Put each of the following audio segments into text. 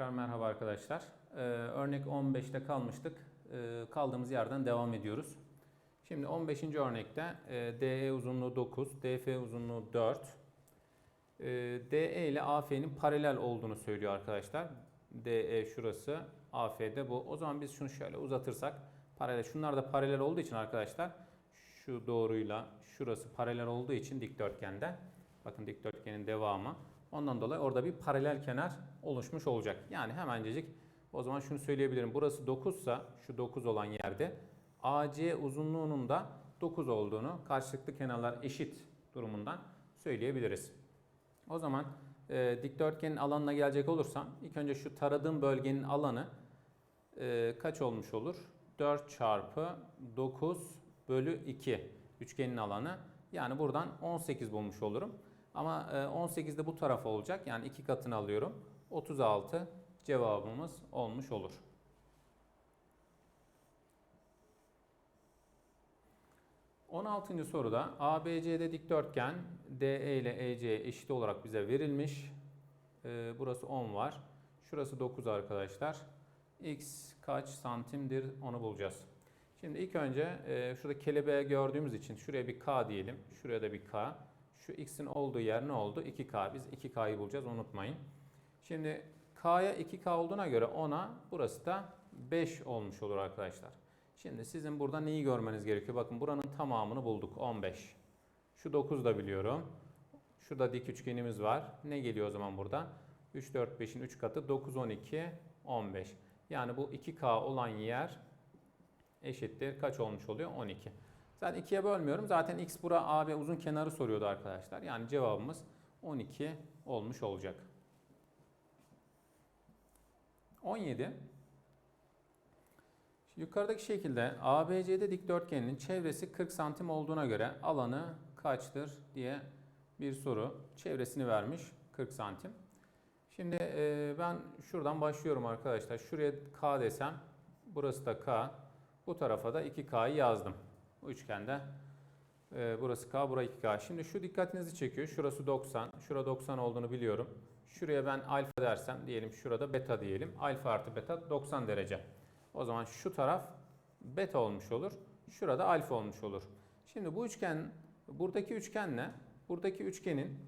Tekrar merhaba arkadaşlar. Ee, örnek 15'te kalmıştık. Ee, kaldığımız yerden devam ediyoruz. Şimdi 15. örnekte e, DE uzunluğu 9, DF uzunluğu 4. Ee, DE ile AF'nin paralel olduğunu söylüyor arkadaşlar. DE şurası, AF'de bu. O zaman biz şunu şöyle uzatırsak paralel. Şunlar da paralel olduğu için arkadaşlar şu doğruyla şurası paralel olduğu için dikdörtgende. Bakın dikdörtgenin devamı. Ondan dolayı orada bir paralel kenar oluşmuş olacak. Yani hemencecik o zaman şunu söyleyebilirim. Burası 9 ise şu 9 olan yerde AC uzunluğunun da 9 olduğunu karşılıklı kenarlar eşit durumundan söyleyebiliriz. O zaman e, dikdörtgenin alanına gelecek olursam ilk önce şu taradığım bölgenin alanı e, kaç olmuş olur? 4 çarpı 9 bölü 2 üçgenin alanı. Yani buradan 18 bulmuş olurum. Ama e, 18 de bu tarafa olacak. Yani iki katını alıyorum. 36 cevabımız olmuş olur. On altıncı soruda ABC'de dikdörtgen DE ile EC eşit olarak bize verilmiş. Ee, burası 10 var. Şurası 9 arkadaşlar. X kaç santimdir onu bulacağız. Şimdi ilk önce e, şurada kelebeği gördüğümüz için şuraya bir K diyelim. Şuraya da bir K. Şu x'in olduğu yer ne oldu? 2k. Biz 2k'yı bulacağız unutmayın. Şimdi k'ya 2k olduğuna göre 10'a burası da 5 olmuş olur arkadaşlar. Şimdi sizin burada neyi görmeniz gerekiyor? Bakın buranın tamamını bulduk. 15. Şu 9 da biliyorum. Şurada dik üçgenimiz var. Ne geliyor o zaman burada? 3, 4, 5'in 3 katı 9, 12, 15. Yani bu 2k olan yer eşittir. Kaç olmuş oluyor? 12. Zaten 2'ye bölmüyorum. Zaten x bura AB uzun kenarı soruyordu arkadaşlar. Yani cevabımız 12 olmuş olacak. 17. Yukarıdaki şekilde ABC'de dikdörtgeninin çevresi 40 santim olduğuna göre alanı kaçtır diye bir soru. Çevresini vermiş 40 santim. Şimdi e, ben şuradan başlıyorum arkadaşlar. Şuraya K desem burası da K. Bu tarafa da 2K'yı yazdım. Bu üçgende e, burası K, burası 2K. Şimdi şu dikkatinizi çekiyor. Şurası 90. Şura 90 olduğunu biliyorum. Şuraya ben alfa dersem diyelim şurada beta diyelim. Alfa artı beta 90 derece. O zaman şu taraf beta olmuş olur. Şurada alfa olmuş olur. Şimdi bu üçgen buradaki üçgenle buradaki üçgenin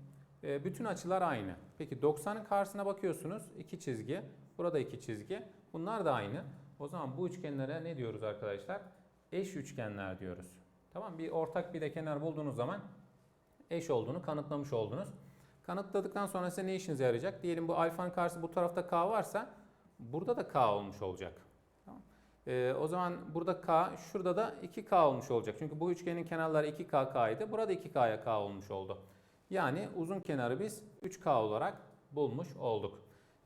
e, bütün açılar aynı. Peki 90'ın karşısına bakıyorsunuz. iki çizgi. Burada iki çizgi. Bunlar da aynı. O zaman bu üçgenlere ne diyoruz arkadaşlar? Eş üçgenler diyoruz. Tamam bir ortak bir de kenar bulduğunuz zaman eş olduğunu kanıtlamış oldunuz. Kanıtladıktan sonra size ne işinize yarayacak? Diyelim bu alfanın karşısı bu tarafta k varsa burada da k olmuş olacak. Tamam. Ee, o zaman burada k, şurada da 2k olmuş olacak. Çünkü bu üçgenin kenarları 2k k'ydı. Burada 2k'ya k olmuş oldu. Yani uzun kenarı biz 3k olarak bulmuş olduk.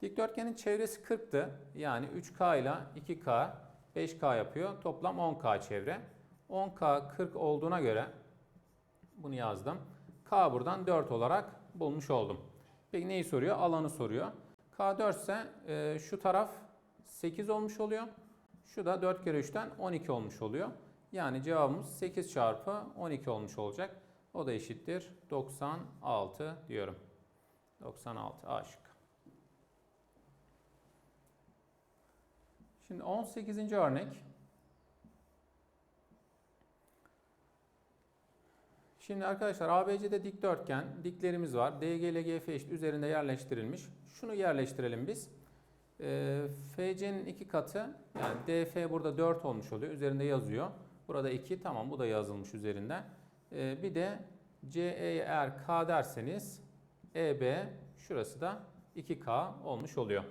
Dikdörtgenin çevresi 40'tı. Yani 3k ile 2k 5k yapıyor. Toplam 10k çevre. 10k 40 olduğuna göre bunu yazdım. K buradan 4 olarak bulmuş oldum. Peki neyi soruyor? Alanı soruyor. K 4 ise e, şu taraf 8 olmuş oluyor. Şu da 4 kere 3'ten 12 olmuş oluyor. Yani cevabımız 8 çarpı 12 olmuş olacak. O da eşittir 96 diyorum. 96 A şıkkı. Şimdi 18. örnek. Şimdi arkadaşlar ABC'de dikdörtgen, diklerimiz var. DG ile GF eşit üzerinde yerleştirilmiş. Şunu yerleştirelim biz. E, FC'nin iki katı yani DF burada 4 olmuş oluyor. Üzerinde yazıyor. Burada 2 tamam bu da yazılmış üzerinde. E, bir de CE'ye eğer K derseniz EB şurası da 2K olmuş oluyor.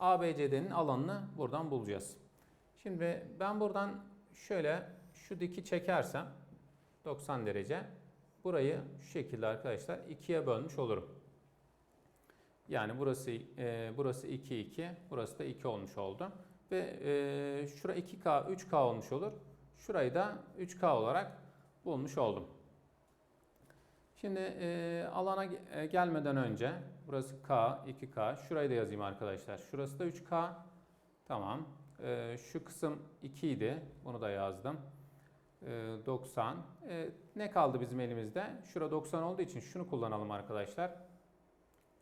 ABCD'nin alanını buradan bulacağız. Şimdi ben buradan şöyle şu diki çekersem 90 derece burayı şu şekilde arkadaşlar ikiye bölmüş olurum. Yani burası e, burası 2 2, burası da 2 olmuş oldu ve e, şura 2K 3K olmuş olur. Şurayı da 3K olarak bulmuş oldum. Şimdi e, alana e, gelmeden önce burası K, 2K. Şurayı da yazayım arkadaşlar. Şurası da 3K. Tamam. E, şu kısım 2 idi. Bunu da yazdım. E, 90. E, ne kaldı bizim elimizde? Şura 90 olduğu için şunu kullanalım arkadaşlar.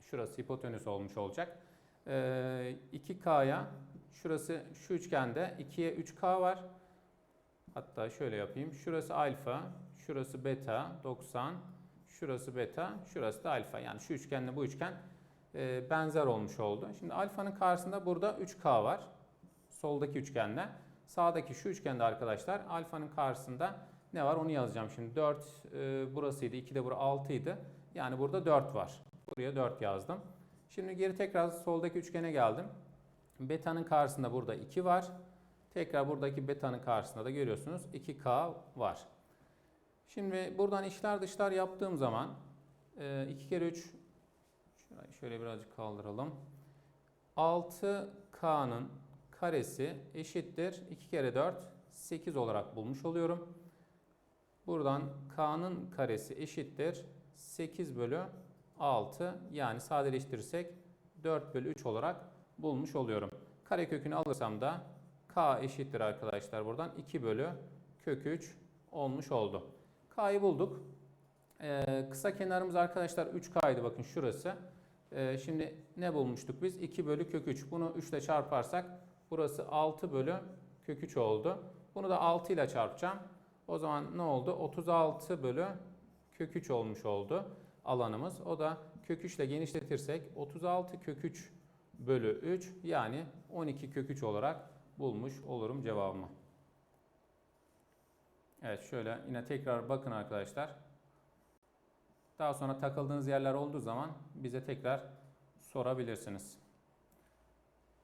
Şurası hipotenüs olmuş olacak. Ee, 2K'ya şurası şu üçgende 2'ye 3K var. Hatta şöyle yapayım. Şurası alfa, şurası beta 90, şurası beta, şurası da alfa. Yani şu üçgenle bu üçgen e, benzer olmuş oldu. Şimdi alfanın karşısında burada 3K var. Soldaki üçgende. Sağdaki şu üçgende arkadaşlar alfanın karşısında ne var onu yazacağım şimdi. 4 e, burasıydı, 2 de bura 6 idi. Yani burada 4 var. Buraya 4 yazdım. Şimdi geri tekrar soldaki üçgene geldim. Beta'nın karşısında burada 2 var. Tekrar buradaki beta'nın karşısında da görüyorsunuz 2K var. Şimdi buradan içler dışlar yaptığım zaman 2 kere 3 şurayı şöyle birazcık kaldıralım. 6K'nın karesi eşittir 2 kere 4 8 olarak bulmuş oluyorum. Buradan K'nın karesi eşittir 8 bölü 6 yani sadeleştirirsek 4 bölü 3 olarak bulmuş oluyorum. Karekökünü alırsam da K eşittir arkadaşlar buradan 2 bölü kök 3 olmuş oldu. K'yı bulduk. Ee, kısa kenarımız arkadaşlar 3K'ydı bakın şurası. Ee, şimdi ne bulmuştuk biz? 2 bölü kök 3. Bunu 3 ile çarparsak burası 6 bölü kök 3 oldu. Bunu da 6 ile çarpacağım. O zaman ne oldu? 36 bölü kök 3 olmuş oldu alanımız. O da kök 3 ile genişletirsek 36 kök 3 bölü 3 yani 12 kök 3 olarak bulmuş olurum cevabımı. Evet şöyle yine tekrar bakın arkadaşlar. Daha sonra takıldığınız yerler olduğu zaman bize tekrar sorabilirsiniz.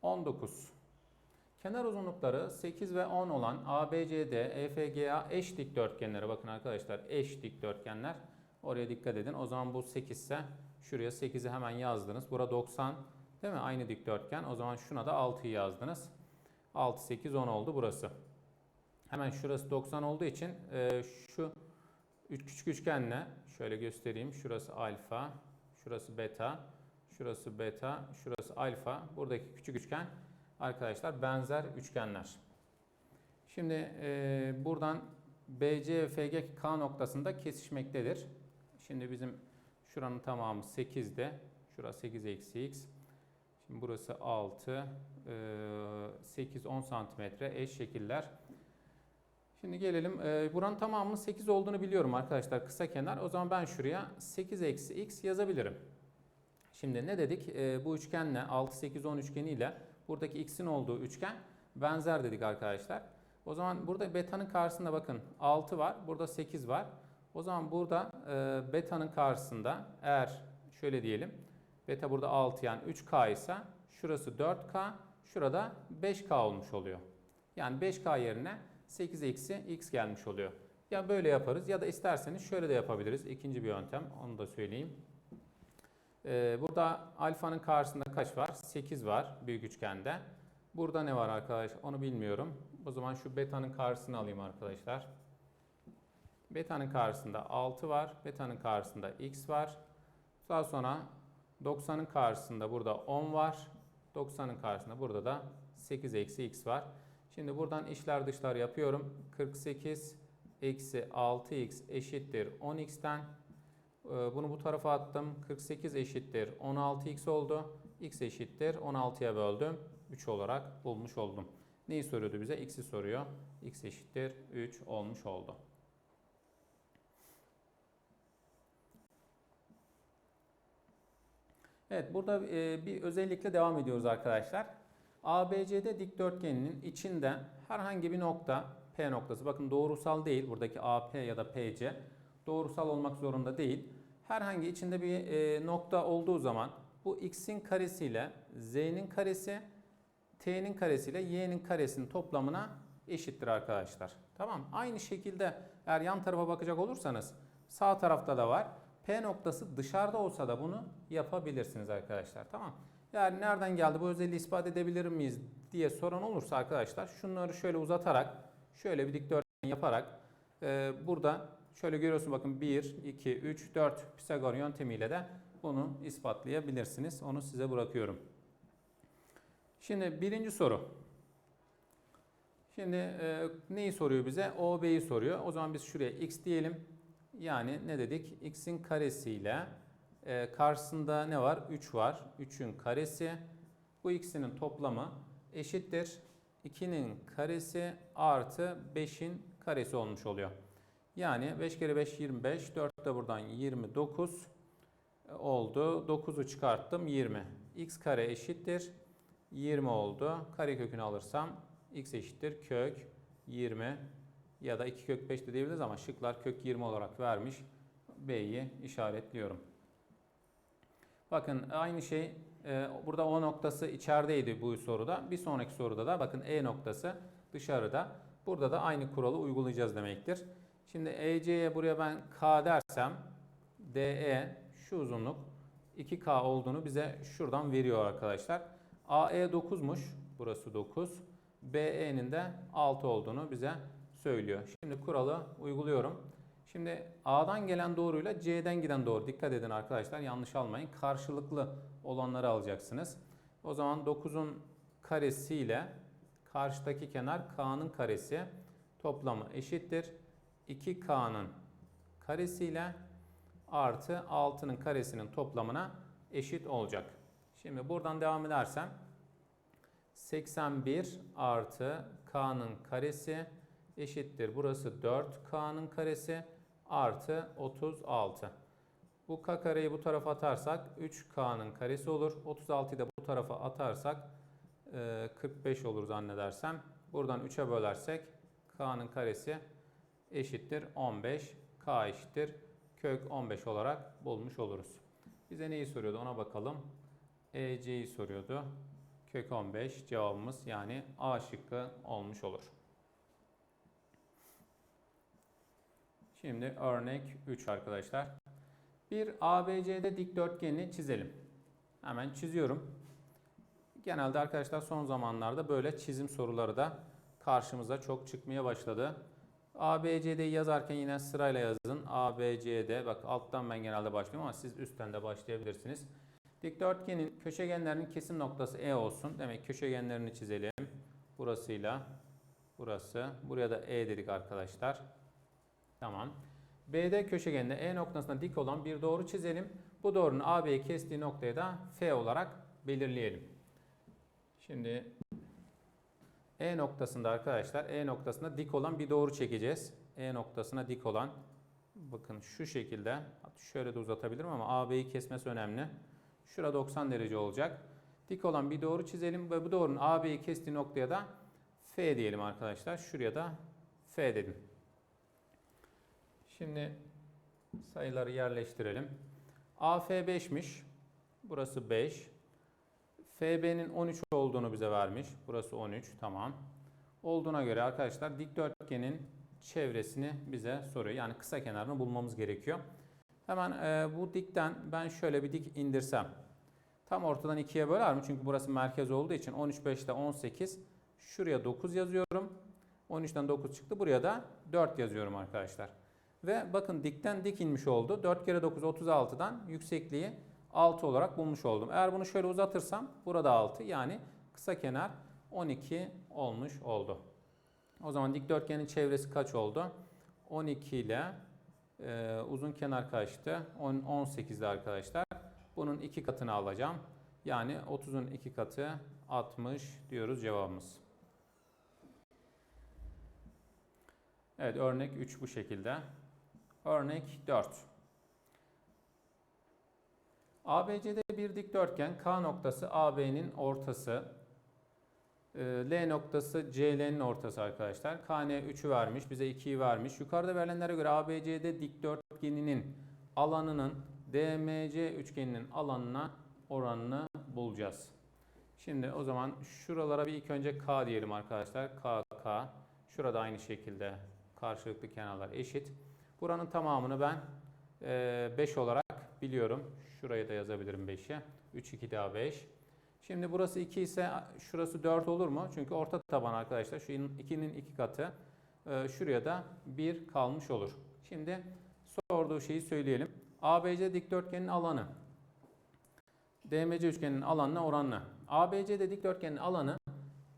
19. Kenar uzunlukları 8 ve 10 olan ABCD, EFGA eş dikdörtgenlere bakın arkadaşlar eş dikdörtgenler. Oraya dikkat edin. O zaman bu 8 ise şuraya 8'i hemen yazdınız. Bura 90 değil mi? Aynı dikdörtgen. O zaman şuna da 6'yı yazdınız. 6, 8, 10 oldu burası. Hemen şurası 90 olduğu için e, şu üç küçük üçgenle şöyle göstereyim. Şurası alfa, şurası beta, şurası beta, şurası alfa. Buradaki küçük üçgen arkadaşlar benzer üçgenler. Şimdi e, buradan BC ve FG K noktasında kesişmektedir. Şimdi bizim şuranın tamamı 8'de. Şurası 8 eksi x. Şimdi burası 6, e, 8, 10 santimetre eş şekiller. Şimdi gelelim. E, buranın tamamının 8 olduğunu biliyorum arkadaşlar kısa kenar. O zaman ben şuraya 8 eksi x yazabilirim. Şimdi ne dedik? E, bu üçgenle 6, 8, 10 üçgeniyle buradaki x'in olduğu üçgen benzer dedik arkadaşlar. O zaman burada beta'nın karşısında bakın 6 var. Burada 8 var. O zaman burada e, beta'nın karşısında eğer şöyle diyelim. Beta burada 6 yani 3K ise şurası 4K. Şurada 5K olmuş oluyor. Yani 5K yerine 8 eksi x gelmiş oluyor. Ya böyle yaparız ya da isterseniz şöyle de yapabiliriz. İkinci bir yöntem onu da söyleyeyim. Ee, burada alfanın karşısında kaç var? 8 var büyük üçgende. Burada ne var arkadaş? Onu bilmiyorum. O zaman şu beta'nın karşısını alayım arkadaşlar. Beta'nın karşısında 6 var. Beta'nın karşısında x var. Daha sonra 90'ın karşısında burada 10 var. 90'ın karşısında burada da 8 eksi x var. Şimdi buradan işler dışlar yapıyorum. 48 eksi 6x eşittir 10x'ten. Ee, Bunu bu tarafa attım. 48 eşittir 16x oldu. x eşittir 16'ya böldüm. 3 olarak bulmuş oldum. Neyi soruyordu bize? X'i soruyor. X eşittir 3 olmuş oldu. Evet burada e, bir özellikle devam ediyoruz arkadaşlar. ABCD dikdörtgeninin içinde herhangi bir nokta P noktası bakın doğrusal değil buradaki AP ya da PC doğrusal olmak zorunda değil. Herhangi içinde bir e, nokta olduğu zaman bu x'in karesiyle z'nin karesi t'nin karesiyle y'nin karesinin toplamına eşittir arkadaşlar. Tamam. Aynı şekilde eğer yan tarafa bakacak olursanız sağ tarafta da var. P noktası dışarıda olsa da bunu yapabilirsiniz arkadaşlar. Tamam. Yani nereden geldi bu özelliği ispat edebilir miyiz diye soran olursa arkadaşlar şunları şöyle uzatarak şöyle bir dikdörtgen yaparak e, burada şöyle görüyorsun bakın 1, 2, 3, 4 Pisagor yöntemiyle de bunu ispatlayabilirsiniz. Onu size bırakıyorum. Şimdi birinci soru. Şimdi e, neyi soruyor bize? OB'yi soruyor. O zaman biz şuraya x diyelim. Yani ne dedik? x'in karesiyle e, karşısında ne var? 3 var. 3'ün karesi. Bu ikisinin toplamı eşittir. 2'nin karesi artı 5'in karesi olmuş oluyor. Yani 5 kere 5 25. 4 de buradan 29 oldu. 9'u çıkarttım 20. x kare eşittir. 20 oldu. Kare kökünü alırsam x eşittir kök 20 ya da 2 kök 5 de diyebiliriz ama şıklar kök 20 olarak vermiş. B'yi işaretliyorum. Bakın aynı şey e, burada O noktası içerideydi bu soruda. Bir sonraki soruda da bakın E noktası dışarıda. Burada da aynı kuralı uygulayacağız demektir. Şimdi EC'ye buraya ben K dersem DE şu uzunluk 2K olduğunu bize şuradan veriyor arkadaşlar. AE 9'muş. Burası 9. BE'nin de 6 olduğunu bize söylüyor. Şimdi kuralı uyguluyorum. Şimdi A'dan gelen doğruyla C'den giden doğru. Dikkat edin arkadaşlar yanlış almayın. Karşılıklı olanları alacaksınız. O zaman 9'un karesiyle karşıdaki kenar K'nın karesi toplamı eşittir. 2K'nın karesiyle artı 6'nın karesinin toplamına eşit olacak. Şimdi buradan devam edersem 81 artı K'nın karesi eşittir. Burası 4K'nın karesi artı 36. Bu K kareyi bu tarafa atarsak 3K'nın karesi olur. 36'yı da bu tarafa atarsak e, 45 olur zannedersem. Buradan 3'e bölersek K'nın karesi eşittir 15. K eşittir kök 15 olarak bulmuş oluruz. Bize neyi soruyordu ona bakalım. EC'yi soruyordu. Kök 15 cevabımız yani A şıkkı olmuş olur. Şimdi örnek 3 arkadaşlar. Bir ABCD dikdörtgenini çizelim. Hemen çiziyorum. Genelde arkadaşlar son zamanlarda böyle çizim soruları da karşımıza çok çıkmaya başladı. ABCD'yi yazarken yine sırayla yazın. ABCD bak alttan ben genelde başlıyorum ama siz üstten de başlayabilirsiniz. Dikdörtgenin köşegenlerinin kesim noktası E olsun. Demek köşegenlerini çizelim. Burasıyla burası. Buraya da E dedik arkadaşlar. Tamam. BD köşegeninde E noktasına dik olan bir doğru çizelim. Bu doğrunun AB'yi kestiği noktayı da F olarak belirleyelim. Şimdi E noktasında arkadaşlar E noktasında dik olan bir doğru çekeceğiz. E noktasına dik olan bakın şu şekilde şöyle de uzatabilirim ama AB'yi kesmesi önemli. Şura 90 derece olacak. Dik olan bir doğru çizelim ve bu doğrunun AB'yi kestiği noktaya da F diyelim arkadaşlar. Şuraya da F dedim. Şimdi sayıları yerleştirelim. AF 5'miş. Burası 5. FB'nin 13 olduğunu bize vermiş. Burası 13. Tamam. Olduğuna göre arkadaşlar dikdörtgenin çevresini bize soruyor. Yani kısa kenarını bulmamız gerekiyor. Hemen e, bu dikten ben şöyle bir dik indirsem. Tam ortadan ikiye böler mi? Çünkü burası merkez olduğu için 13 5'te 18. Şuraya 9 yazıyorum. 13'ten 9 çıktı. Buraya da 4 yazıyorum arkadaşlar. Ve bakın dikten dik inmiş oldu. 4 kere 9 36'dan yüksekliği 6 olarak bulmuş oldum. Eğer bunu şöyle uzatırsam burada 6 yani kısa kenar 12 olmuş oldu. O zaman dikdörtgenin çevresi kaç oldu? 12 ile e, uzun kenar kaçtı? 10, 18'de arkadaşlar. Bunun iki katını alacağım. Yani 30'un iki katı 60 diyoruz cevabımız. Evet örnek 3 bu şekilde. Örnek 4. ABC'de bir dikdörtgen K noktası AB'nin ortası. e, L noktası CL'nin ortası arkadaşlar. KN 3'ü vermiş, bize 2'yi vermiş. Yukarıda verilenlere göre ABC'de dikdörtgeninin alanının DMC üçgeninin alanına oranını bulacağız. Şimdi o zaman şuralara bir ilk önce K diyelim arkadaşlar. K, K. Şurada aynı şekilde karşılıklı kenarlar eşit. Buranın tamamını ben 5 olarak biliyorum. Şuraya da yazabilirim 5'i. 3, 2 daha 5. Şimdi burası 2 ise şurası 4 olur mu? Çünkü orta taban arkadaşlar. Şu 2'nin 2 katı. Ee, Şuraya da 1 kalmış olur. Şimdi sorduğu şeyi söyleyelim. ABC dikdörtgenin alanı. DMC üçgeninin alanına oranlı. ABC'de dikdörtgenin alanı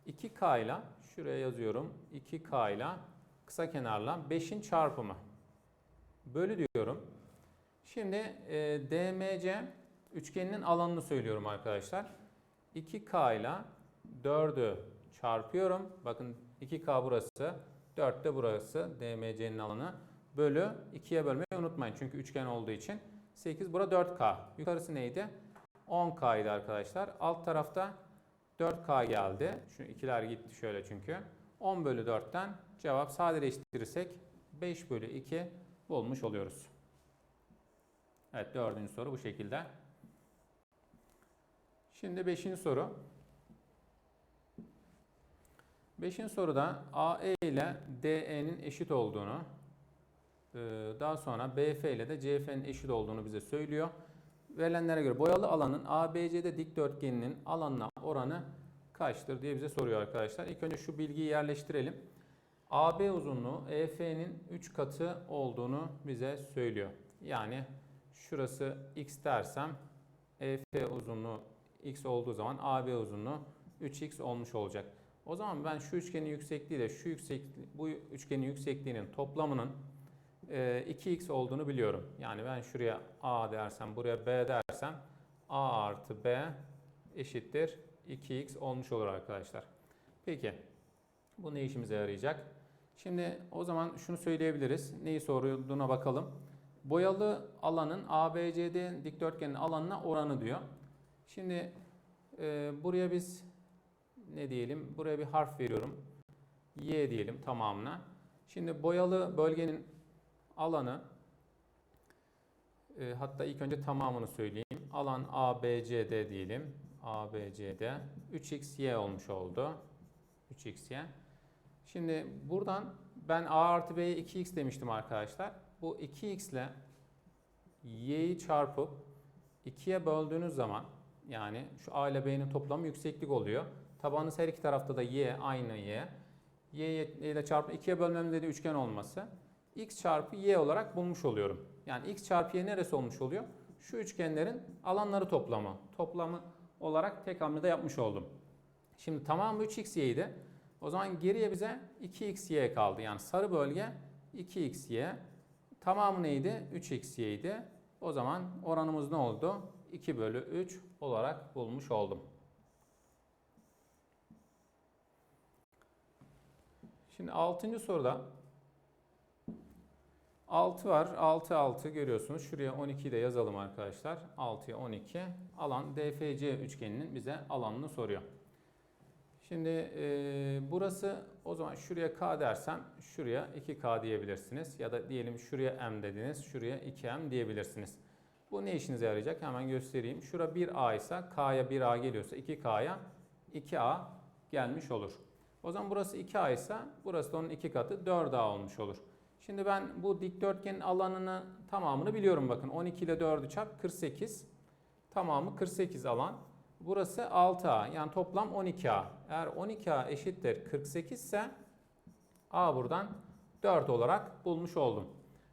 2K ile şuraya yazıyorum. 2K ile kısa kenarla 5'in çarpımı. Bölü diyorum. Şimdi e, DMC üçgeninin alanını söylüyorum arkadaşlar. 2K ile 4'ü çarpıyorum. Bakın 2K burası, 4 de burası DMC'nin alanı. Bölü 2'ye bölmeyi unutmayın çünkü üçgen olduğu için. 8 bura 4K. Yukarısı neydi? 10K idi arkadaşlar. Alt tarafta 4K geldi. Şu ikiler gitti şöyle çünkü. 10 bölü 4'ten cevap sadeleştirirsek 5 bölü 2 bulmuş oluyoruz. Evet dördüncü soru bu şekilde. Şimdi beşinci soru. Beşinci soruda AE ile DE'nin eşit olduğunu, e, daha sonra BF ile de CF'nin eşit olduğunu bize söylüyor. Verilenlere göre boyalı alanın ABC'de dikdörtgeninin alanına oranı kaçtır diye bize soruyor arkadaşlar. İlk önce şu bilgiyi yerleştirelim. AB uzunluğu EF'nin 3 katı olduğunu bize söylüyor. Yani şurası x dersem EF uzunluğu x olduğu zaman AB uzunluğu 3x olmuş olacak. O zaman ben şu üçgenin yüksekliği de şu yüksekliği, bu üçgenin yüksekliğinin toplamının e, 2x olduğunu biliyorum. Yani ben şuraya a dersem, buraya b dersem a artı b eşittir 2x olmuş olur arkadaşlar. Peki bu ne işimize yarayacak? Şimdi o zaman şunu söyleyebiliriz. Neyi sorulduğuna bakalım. Boyalı alanın ABCD dikdörtgenin alanına oranı diyor. Şimdi e, buraya biz ne diyelim? Buraya bir harf veriyorum. Y diyelim tamamına. Şimdi boyalı bölgenin alanı e, hatta ilk önce tamamını söyleyeyim. Alan ABCD diyelim. ABCD 3xy olmuş oldu. 3xy. Şimdi buradan ben a artı b'ye 2x demiştim arkadaşlar. Bu 2x ile y'yi çarpıp 2'ye böldüğünüz zaman yani şu a ile b'nin toplamı yükseklik oluyor. Tabanınız her iki tarafta da y aynı y. y ile çarpı 2'ye bölmem dediği üçgen olması. x çarpı y olarak bulmuş oluyorum. Yani x çarpı y neresi olmuş oluyor? Şu üçgenlerin alanları toplamı. Toplamı olarak tek hamlede yapmış oldum. Şimdi tamamı 3xy'ydi. O zaman geriye bize 2xy kaldı. Yani sarı bölge 2xy. Tamamı neydi? 3xy'ydi. O zaman oranımız ne oldu? 2 bölü 3 olarak bulmuş oldum. Şimdi 6. soruda 6 var. 6 6 görüyorsunuz. Şuraya 12'yi de yazalım arkadaşlar. 6'ya 12. Alan DFC üçgeninin bize alanını soruyor. Şimdi e, burası o zaman şuraya K dersem şuraya 2K diyebilirsiniz. Ya da diyelim şuraya M dediniz. Şuraya 2M diyebilirsiniz. Bu ne işinize yarayacak? Hemen göstereyim. Şura 1A ise K'ya 1A geliyorsa 2K'ya 2A gelmiş olur. O zaman burası 2A ise burası da onun 2 katı 4A olmuş olur. Şimdi ben bu dikdörtgenin alanını tamamını biliyorum bakın. 12 ile 4'ü çarp 48. Tamamı 48 alan. Burası 6A yani toplam 12A. Eğer 12A eşittir 48 ise A buradan 4 olarak bulmuş oldum.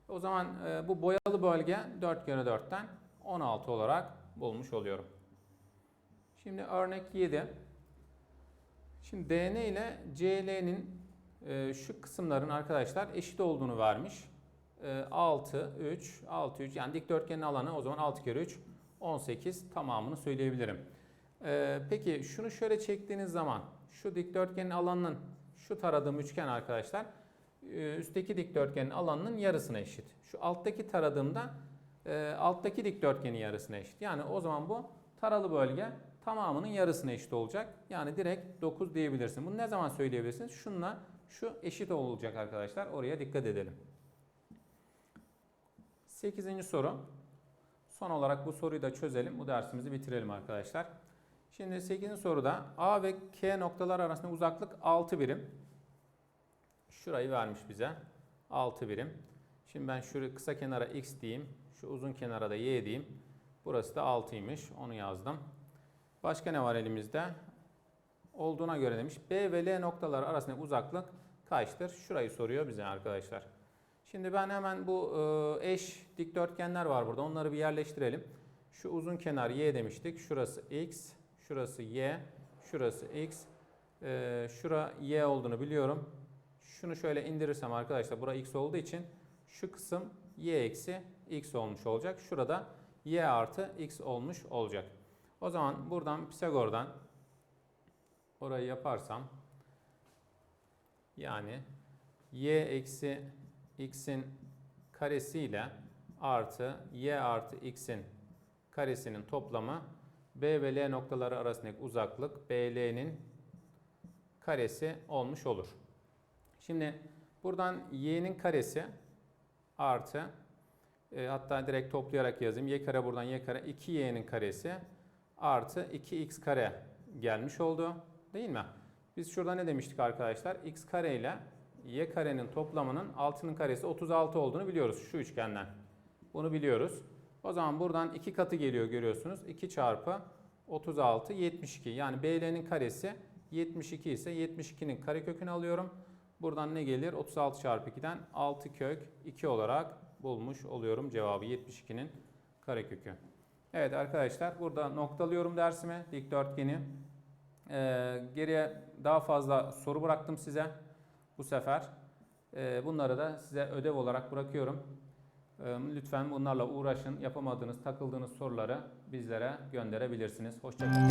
O zaman e, bu boyalı bölge 4 kere 4'ten 16 olarak bulmuş oluyorum. Şimdi örnek 7. Şimdi DN ile CL'nin e, şu kısımların arkadaşlar eşit olduğunu vermiş. E, 6, 3, 6, 3 yani dikdörtgenin alanı o zaman 6 kere 3, 18 tamamını söyleyebilirim. E, peki şunu şöyle çektiğiniz zaman şu dikdörtgenin alanının şu taradığım üçgen arkadaşlar e, üstteki dikdörtgenin alanının yarısına eşit. Şu alttaki taradığımda e, alttaki dikdörtgenin yarısına eşit. Yani o zaman bu taralı bölge tamamının yarısına eşit olacak. Yani direkt 9 diyebilirsin. Bunu ne zaman söyleyebilirsiniz? Şunla şu eşit olacak arkadaşlar. Oraya dikkat edelim. 8. soru. Son olarak bu soruyu da çözelim. Bu dersimizi bitirelim arkadaşlar. Şimdi 8. soruda A ve K noktalar arasında uzaklık 6 birim. Şurayı vermiş bize. 6 birim. Şimdi ben şu kısa kenara x diyeyim. Şu uzun kenara da y diyeyim. Burası da 6'ymış. Onu yazdım. Başka ne var elimizde? Olduğuna göre demiş. B ve L noktaları arasındaki uzaklık kaçtır? Şurayı soruyor bize arkadaşlar. Şimdi ben hemen bu e, eş dikdörtgenler var burada. Onları bir yerleştirelim. Şu uzun kenar y demiştik. Şurası x, şurası y, şurası x. E, şura y olduğunu biliyorum. Şunu şöyle indirirsem arkadaşlar bura x olduğu için şu kısım y eksi x olmuş olacak. Şurada y artı x olmuş olacak. O zaman buradan Pisagor'dan orayı yaparsam yani y eksi x'in karesiyle artı y artı x'in karesinin toplamı B ve L noktaları arasındaki uzaklık BL'nin karesi olmuş olur. Şimdi buradan y'nin karesi artı e, hatta direkt toplayarak yazayım. y kare buradan y kare 2y'nin karesi artı 2x kare gelmiş oldu. Değil mi? Biz şurada ne demiştik arkadaşlar? x kare ile y karenin toplamının 6'nın karesi 36 olduğunu biliyoruz şu üçgenden. Bunu biliyoruz. O zaman buradan 2 katı geliyor görüyorsunuz. 2 çarpı 36 72. Yani BL'nin karesi 72 ise 72'nin karekökünü alıyorum. Buradan ne gelir? 36 çarpı 2'den 6 kök 2 olarak bulmuş oluyorum cevabı 72'nin karekökü. Evet arkadaşlar burada noktalıyorum dersimi dikdörtgeni. Ee, geriye daha fazla soru bıraktım size bu sefer. Ee, bunları da size ödev olarak bırakıyorum. Lütfen bunlarla uğraşın. Yapamadığınız, takıldığınız soruları bizlere gönderebilirsiniz. Hoşçakalın.